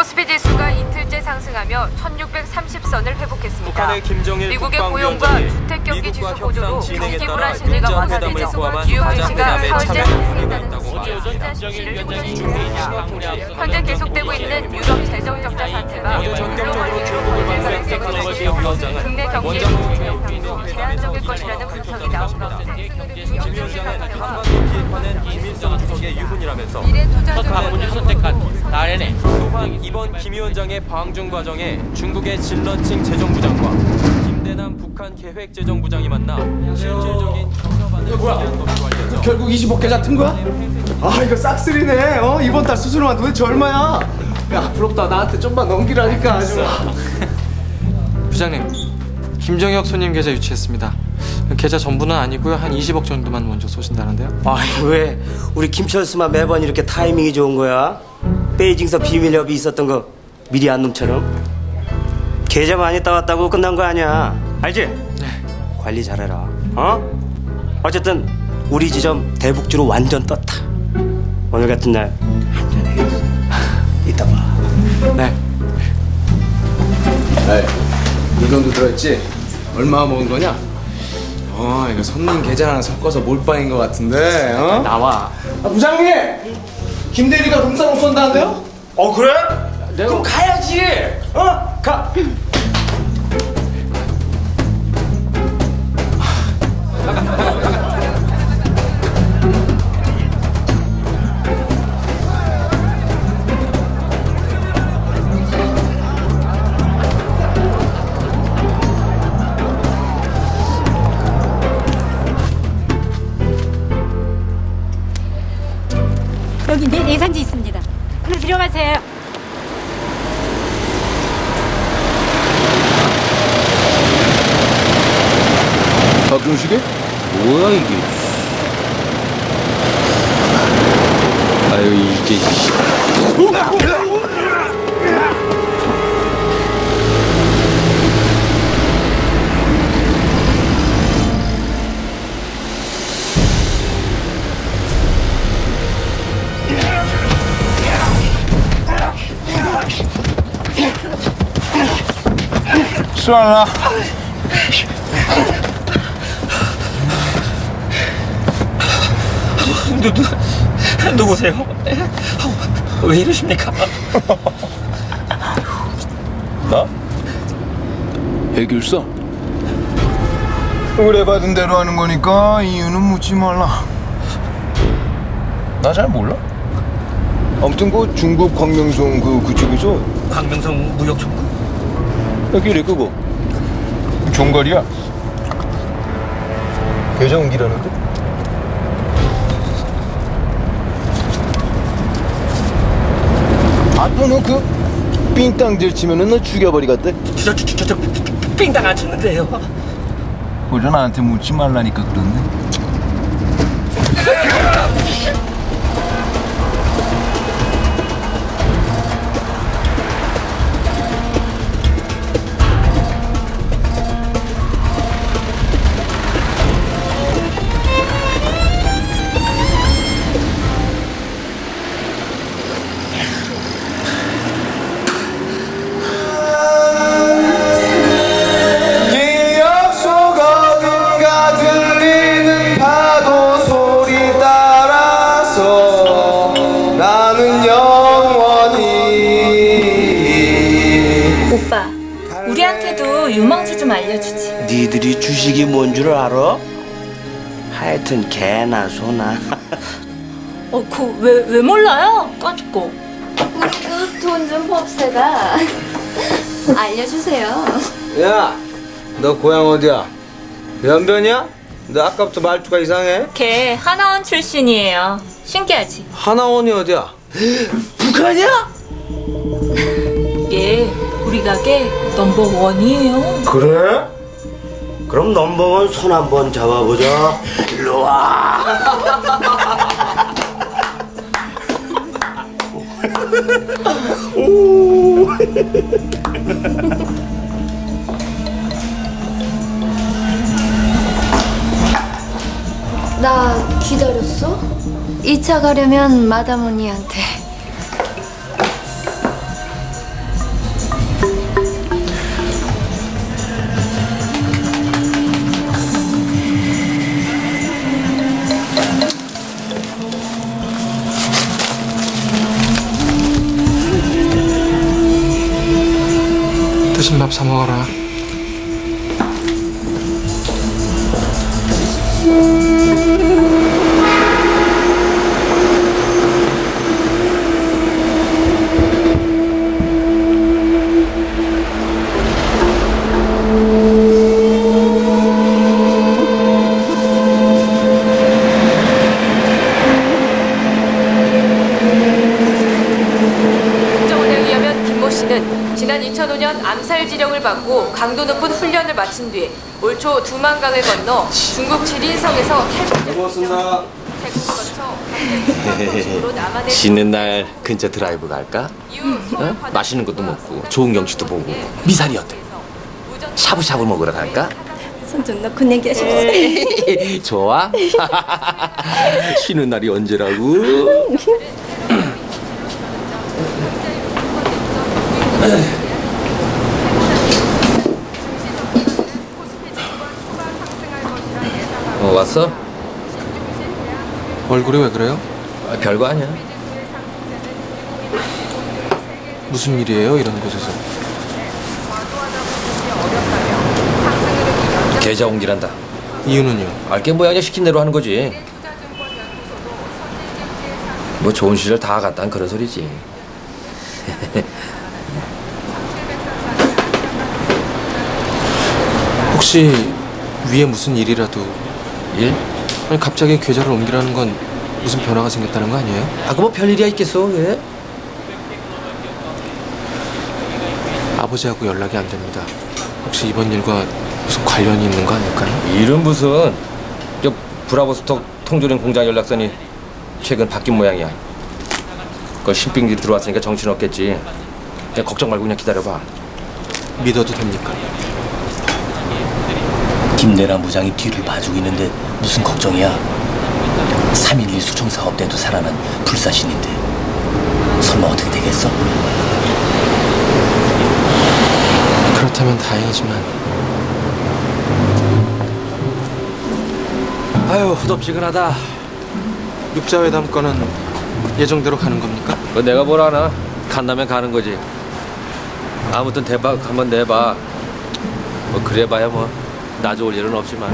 코스피 지수가 이틀째 상승하며 1630선을 회복했습니다. 북한의 김정일 미국의 고용과 주택 경기 지수 진행에 경기 불안 심리가 포함한 주요 회담에 사흘째 상승했다는 소식이 현재 계속되고 있는 유럽 재정 적자 사태가 위원장은 원자력 부양상도 제한적일 것이라는 분석이 김 위원장은 한반도 비핵화는 김일성 주석의 유훈이라면서 박문주 선택한 또한 이번 김 위원장의 방중 과정에 중국의 질러칭 재정부장과 김대남 북한 계획재정부장이 만나 실질적인 것으로 알려져 결국 25개 잡은 거야? 아 이거 싹쓸이네 어? 이번 달 수수료만 도대체 얼마야? 야 부럽다 나한테 좀만 넘기라니까 아주 부장님, 김정혁 손님 계좌 유치했습니다. 계좌 전부는 아니고요. 한 20억 정도만 먼저 쏘신다는데요. 아이 왜 우리 김철수만 매번 이렇게 타이밍이 좋은 거야? 베이징서 비밀 협의 있었던 거 미리 안 놈처럼 계좌 많이 따왔다고 끝난 거 아니야 알지? 관리 잘해라 어? 어쨌든 우리 지점 대북주로 완전 떴다 오늘 같은 날 물건도 들어있지? 얼마 먹은 거냐? 어 이거 손님 계좌랑 섞어서 몰빵인 거 같은데 어? 나와. 아, 부장님! 김대리가 룸사롱 쏜다는데요? 어 그래? 그럼 가야지 어? 들어가세요. 박준식이? 뭐야 이게? 아유 이게 씨. 수아나 누, 누, 누구세요? 왜 이러십니까? 나? 해결사? 의뢰 받은 대로 하는 거니까 이유는 묻지 말라 나 잘 몰라. 아무튼 그 중국 광명성 그 그쪽에서 광명성 무역총국 계좌 옮기라는데? 아또너그 삥땅질 치면은 너 죽여버리겠대 저, 저, 저, 저, 삥땅 안 쳤는데요 그래 나한테 묻지 말라니까 그러네 오빠, 우리한테도 유망주 좀 알려주지. 니들이 주식이 뭔 줄 알아? 하여튼 개나 소나 어, 그, 왜, 왜 몰라요? 까짓거. 우리도 돈좀 법세가 알려주세요. 야, 너 고향 어디야? 연변이야? 너 아까부터 말투가 이상해? 걔 하나원 출신이에요. 신기하지? 하나원이 어디야? 북한이야? 얘 우리 가게 넘버 원이에요. 그래? 그럼 넘버원 손 한번 잡아보자 일로 와 나 기다렸어? 2차 가려면 마담 언니한테. 맛있는 밥 받고 강도 높은 훈련을 마친 뒤 올 초 두만강을 건너 중국 지린성에서 탈북 고맙습니다. 태국을 거쳐 남한에 쉬는 날 근처 드라이브 갈까? 어? 바다 맛있는 것도 먹고 좋은 경치도 보고 미사리 어때? 샤브샤브 먹으러 갈까? 손좀 넣고 내기하십시오. 좋아? 쉬는 날이 언제라고? 왔어? 얼굴이 왜 그래요? 아, 별거 아니야. 무슨 일이에요 이런 곳에서? 계좌 옮기란다. 이유는요? 알게 모양이 시킨 대로 하는 거지. 뭐 좋은 시절 다 갔다는 그런 소리지. 혹시 위에 무슨 일이라도 일? 아니 갑자기 계좌를 옮기라는 건 무슨 변화가 생겼다는 거 아니에요? 아, 그 뭐 별일이야 있겠어, 왜? 아버지하고 연락이 안 됩니다. 혹시 이번 일과 무슨 관련이 있는 거 아닐까요? 일은 무슨 저 브라보스톡 통조림 공장 연락선이 최근 바뀐 모양이야. 그 신빙들이 들어왔으니까 정신 없겠지. 그냥 걱정 말고 그냥 기다려봐. 믿어도 됩니까? 김대남 부장이 뒤를 봐주고 있는데 무슨 걱정이야? 3.11 수청 사업 때도 살아난 불사신인데 설마 어떻게 되겠어? 그렇다면 다행이지만 아유 후덥지근하다. 육자회담 건은 예정대로 가는 겁니까? 그 내가 뭘 아나? 간다면 가는 거지. 아무튼 대박 한번 내봐. 뭐 그래봐야 뭐 나 좋을 일은 없지만.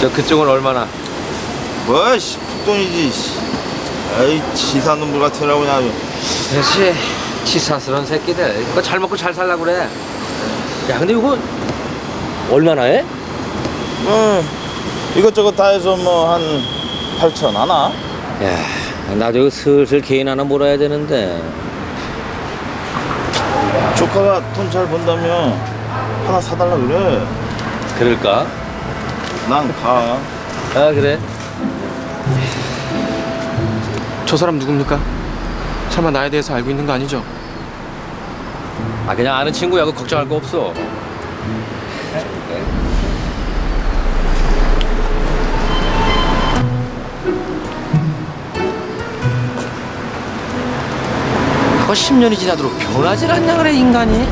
저 그쪽은 얼마나? 뭐, 씨, 풋돈이지, 씨. 아이, 치사 놈들 같으라고, 그냥. 그렇지 치사스러운 새끼들 그거 잘 먹고 잘 살라 그래 야 근데 이거 얼마나 해? 뭐, 이것저것 다 해서 뭐, 한 8천 하나? 야 나도 이거 슬슬 개인 하나 몰아야 되는데 조카가 돈 잘 번다며 하나 사달라 그래. 그럴까? 난 가. 아 그래 저 사람 누굽니까? 설마 나에 대해서 알고 있는 거 아니죠? 아 그냥 아는 친구야 그 걱정할 거 없어 그거 10년이 지나도록 변하질 않냐 그래 인간이